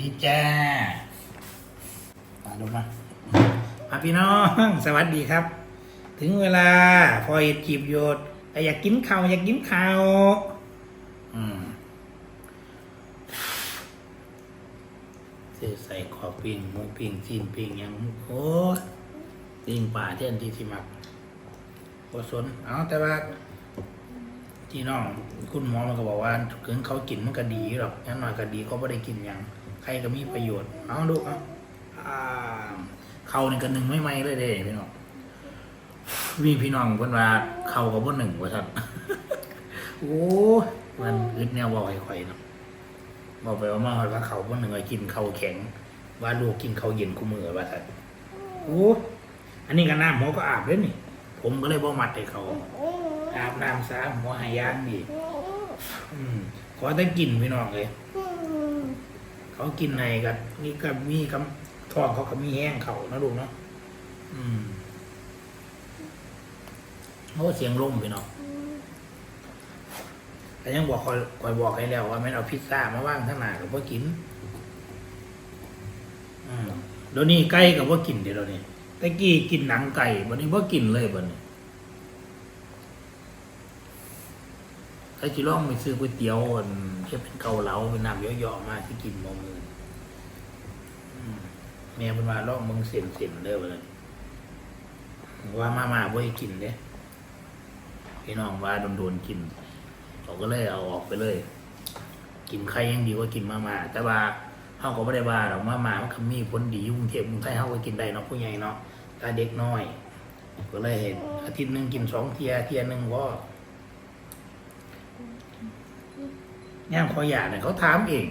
ดีจ้ามาดูมามาพี่น้อง สวัสดีครับ ถึงเวลา พอเห็ดจีบโยดแต่อยากกินข้าวอยากกินข้าวอืมเสื้อใส่ขอบปิงหมูปิงซีนปิงหยังโอ้ยปิงป่าเท่นที่ที่มักบสนเอาแต่ว่าที่น้องคุณหมอมันก็บอกว่าถึงเขากินมันก็ดีหรอกงั้นหน่อยก็ดีเขาไม่ได้กินอย่าง ใครก็มีประโยชน์ เอาดูเอาอ่าเขานี่ก็หนึ่งไม่ไม่เลยเด้พี่น้องมีพี่น้องเพิ่นว่าเขากับพ่หนึ่งว่าท่านโอ้มันอึดแนวบอกไอ้ข่อยเนาะบอกไปว่ามาว่าเขาพ่หนึ่งว่ากินเขาแข็ง ว่าลูกกินเขาเย็นคู่มือว่าท่านโอ้อันนี้ก็น้ำหมอก็อาบเลยนี่ ผมก็เลยบ่มัดให้เขาอาบน้ำซะหัวหายางดีอืมขอแต่กินพี่น้องเลย เขากินในกับนี่กับมีกับท้องเขาก็มีแห้งเขานะลูกเนาะอืมโอ้เสียงลมพี่น้องแต่ยังบอกคอยคอยบอกให้แล้วว่าไม่นเอาพิซซ่ามาว่างข้างหน้ากับว่ากิน อืมเดี๋ยวนี้ไก่กับว่ากินเดี๋ยวนี้ตะกี้กินหนังไก่วันนี้ว่ากินเลยวันนี้ ถ้าจิล่องไปซื้อก๋วยเตี๋ยวอันที่เป็นเกาเหลาเป็นน้ำเยอะๆมาที่กินมอมือแม่เป็นว่าล่องมึงเสียนเสียนเด้อเลยว่ามามาบ่ให้กินเด้พี่น้องว่าโดนๆกินเขาก็เลยเอาออกไปเลย กินไข่ยังดีกว่ากินมามาแต่ว่าเฮาก็ไม่ได้ว่าหรอกมามามันก็มีผลดียู่งเทพกรุงไทยเฮาก็กินได้เนาะผู้ใหญ่เนาะถ้าเด็กน้อย ก็เลยเห็นอาทิตย์หนึ่งกินสองเทียเทียหนึ่งก็ ย่างขอยาเนี่ยเขาถามเอง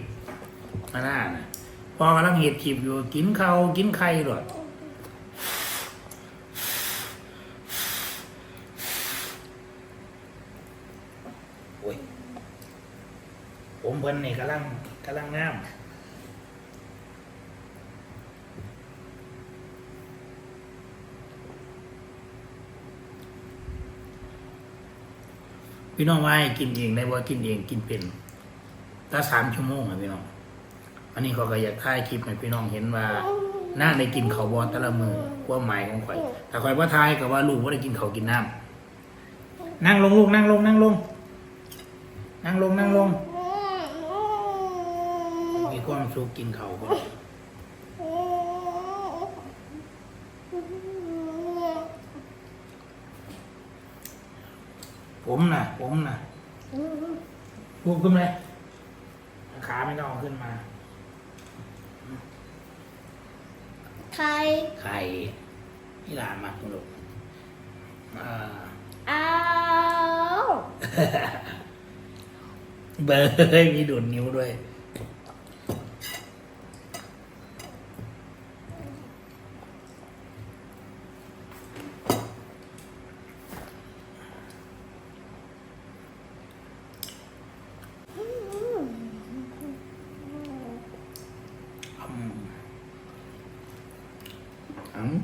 มาหน้านะพอกำลังเห็ดขีบอยู่กินเขากินไข่หรอโอ้ยผมเพิ่นนี่กำลังกำลังงามพี่น้องว่าให้กินเองได้ว่ากินเองกินเป็น ถ้าสามชั่วโมงอะพี่น้อง อันนี้เขาก็อยากถ่ายคลิปให้พี่น้องเห็นว่าน่าได้กินเขาวบอแต่ละมือควาหมายของข่อยถ้าข่อยว่าทายก็ว่าลูกว่าได้กินเขาวกินน้ำนั่งลงลูกนั่งลงนั่งลง นั่งลงนั่งลง มีความสุขกินเขาวก่อนผมนะผมนะพูดขึ้นเลย ขาไม่ต้องเอาขึ้นมาใครไข่นี่หลานมาคุณลูกอ่าเอาเบอร์มีดูดนิ้วด้วย อืม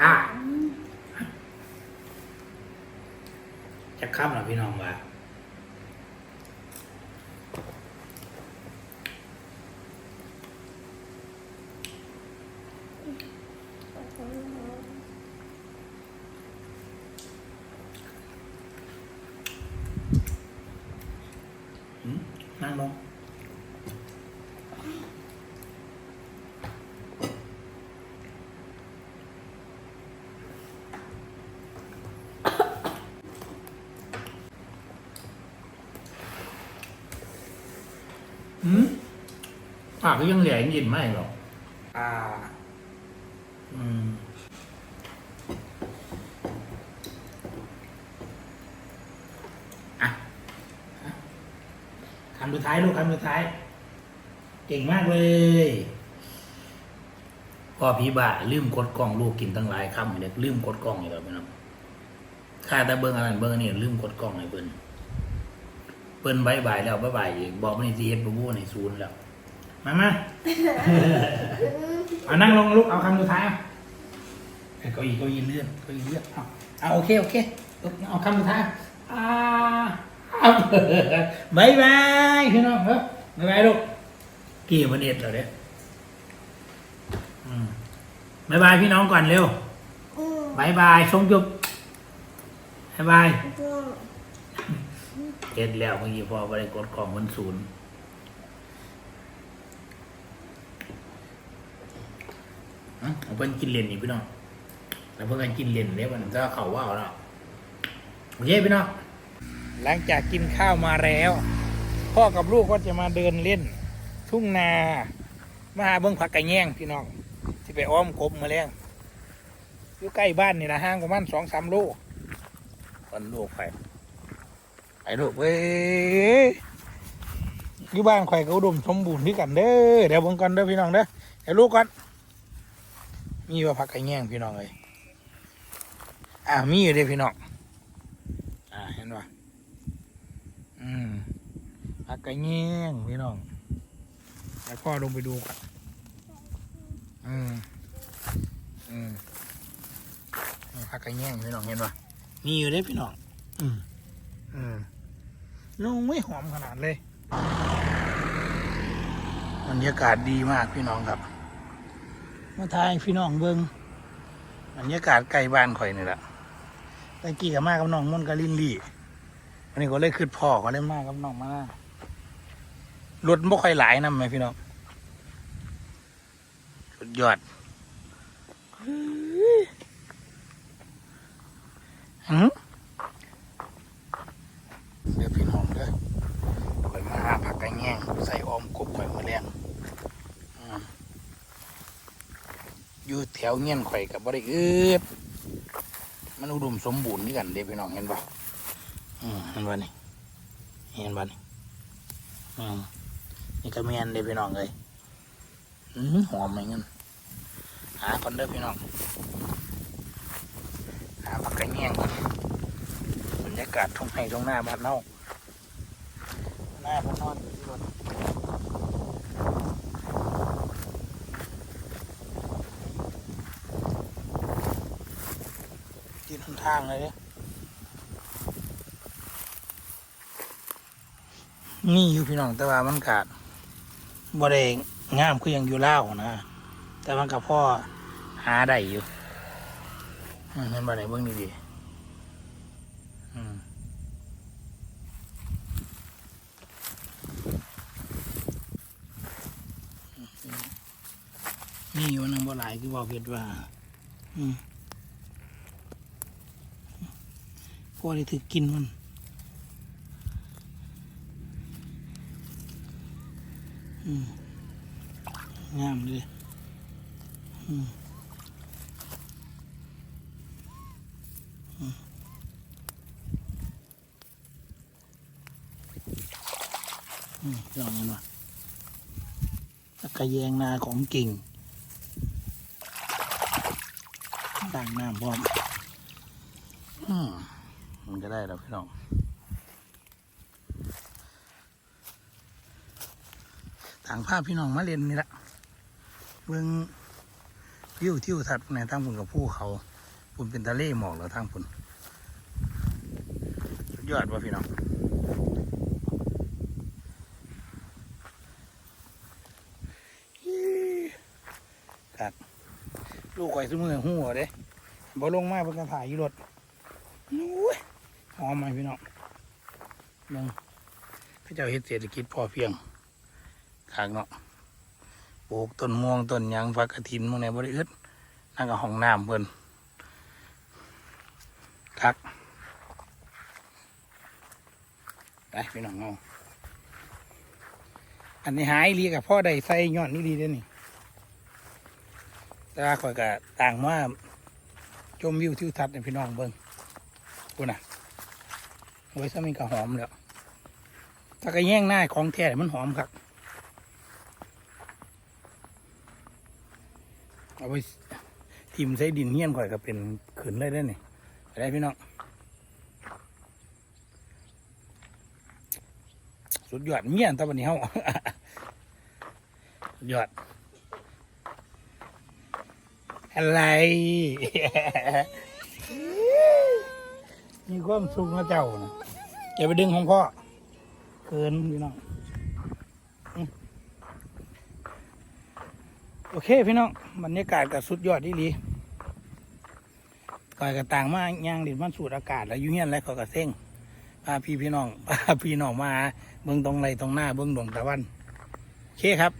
อะจะค้ำเหรอพี่น้องวะอืมนั่งลง อืมปากก็ยังเหลือยินไม่หรอกอ่า อืมอะอะคำสุดท้ายลูกคำสุดท้าย เก่งมากเลยพ่อพี่บ้าลืมกดกล้องลูกกินตั้งหลายคำเลยลืมกดกล้องอยู่แล้วพี่น้องข้าแต่เบิ้งอะไรเบิ้งอันนี่ลืมกดกล้องให้เบิ้น เบิ้นบายบายแล้วบายบายอีกบอกมันสิเฮ็ดบ่บู้ในศูนย์แล้วมามา เอานั่งลงลูกเอาคำสุดท้ายเอาเก้าอี้เก้าอี้เลื่อนเก้าอี้เลื่อนเอาเอาโอเคโอเคเอาคำสุดท้ายอ่าบายบายพี่น้องเฮ้ยบายบายลูกกี่มันเอ็ดเหรอเนี่ยอืมบายบายพี่น้องก่อนเร็วอืมบายบายชมจุบบายบายอืม เอ็ดแล้วเมื่อกี้พอไปกดกล่องมันศูนย์อะเอาเพิ่นกินเลนนี่พี่น้องแล้วเพิ่นกันกินเลนเนี่ยมันจะเขาว่าเอาแล้วโอเคพี่น้องหลังจากกินข้าวมาแล้ว พ่อกับลูกก็จะมาเดินเล่น ทุ่งนามาหาเบิ้งผักไก่แย่งพี่น้องที่ไปอ้อมกบมาแล้วอยู่ใกล้บ้านนี่นะห้างประมาณสองสามโลคนลูกไป ไอ้ลูกเว้ยอยู่บ้านข่อยก็อุดมสมบูรณ์ที่กันเด้อเดี๋ยวเบิ่งก่อนเด้อพี่น้องเด้อเดี๋ยวลูกก่อนมีว่าผักไก่แย่งพี่น้องเลยอ่ามีอยู่เด้อพี่น้องอ่าเห็นปะอืมผักกระเงี้ยงพี่น้องแล้วพ่อลงไปดูกันอืมอืมผักกระเงี้ยงพี่น้องเห็นปะมีอยู่เด้พี่น้องอืมอืม นุ่งไม่หอมขนาดเลยบรรยากาศดีมากพี่น้องครับ มาทายพี่น้องเบิงบรรยากาศใกล้บ้านข่อยนี่แหละตะกี้กับมากับน้องมนต์กับลินลี่วันนี้ก็เลยขึ้นพ่อก็เลยมากกับน้องมารถบ่ค่อยหลายนำไหมพี่น้องสุดยอดหืมเดี๋ยวพี่น้องเด้อข่อยมาหาผักก รงใส่ออมกบข่อยมาเลี้ยงอยู่แถวเงี้ยนข่อยกับบริอืดมันอุดมสมบูรณ์นี่กันเด้พี่น้องเห็นปะอืมเห็นบ่นี่เห็นบ่นี่อืมนี่ก็เมียนเด้พี่น้องเลยอืมหอมเหมือนกันหาก่อนเด้อพี่น้องหาผักกระเนียงบรรยากาศทุ่งไร่ทุ่งนาบ้านเน่า หน้าบ้านอนอยู่ที่รถที่ทนทางเลยเด้นี่อยู่พี่น้องแต่ว่ามันกาดบ่ได้งามคือยังอยู่เล่านะ แต่มันกับพ่อหาได้อยู่เห็นบ่ได้เบิ่งดีๆ นี่อยู่นังบ่หลายคือบอกเพชรว่าอพ่อได้ถือกินมันงามเลยอืมอืมลองกันวะตะกะแยงนาของเก่ง ต่างน้ำพร้อมอืมมันก็ได้แล้วพี่น้องต่างภาพพี่น้องมาเรียนนี่ละเบื้องวิวทิวทัศน์ในทางพุ่นกับผู้เขาพุ่นเป็นทะเลหมอกแล้วทางพุ่นยอดว่ะพี่น้องอี้ครับลูกไก่สมือหัวเด้ บ่ลงมาเพิ่นก็ถ่ายอยู่รถนู้ยหอมไหมพี่น้องเบิ่งพระเจ้าเฮ็ดเศรษฐกิจพอเพียงขางเนาะปลูกต้นม่วงต้นยางฟักกระถินหมึงในบริอึดนั่นก็ห้องน้ำเพิ่นคักไปพี่น้องเอาอันนี้หายรีกับพ่อใดใส่ย้อนนี่ดีเด้อนี่แต่ว่าข่อยก็ต่างว่า ชมวิวทิวทัศน์ในพี่น้องเบิ่งกูน่ะโอ้ยซะมันก็หอมแล้วถ้าก็แย่งหน้าของแท้เนี่ยมันหอมครับเอาไปทิมใส่ดินเฮี้ยนข่อยก็เป็นขืนเลยได้นี่ได้พี่น้องสุดยอดเมียนตะวันนี้เฮายอด อะไร มีความสุขนะเจ้านะอย่าไปดึงของพ่อเกินพี่น้องโอเคพี่น้องบรรยากาศก็สุดยอดดีหลีก่อยกระต่างมาย่างดินมันสูดอากาศแล้วยุ่งเงี้ยนแล้วก็กระเซ้งพาพี่พี่น้องพาพี่น้องมาเบิ่งตรงไรตรงหน้าเบิ่งดวงตะวันโอเคครับ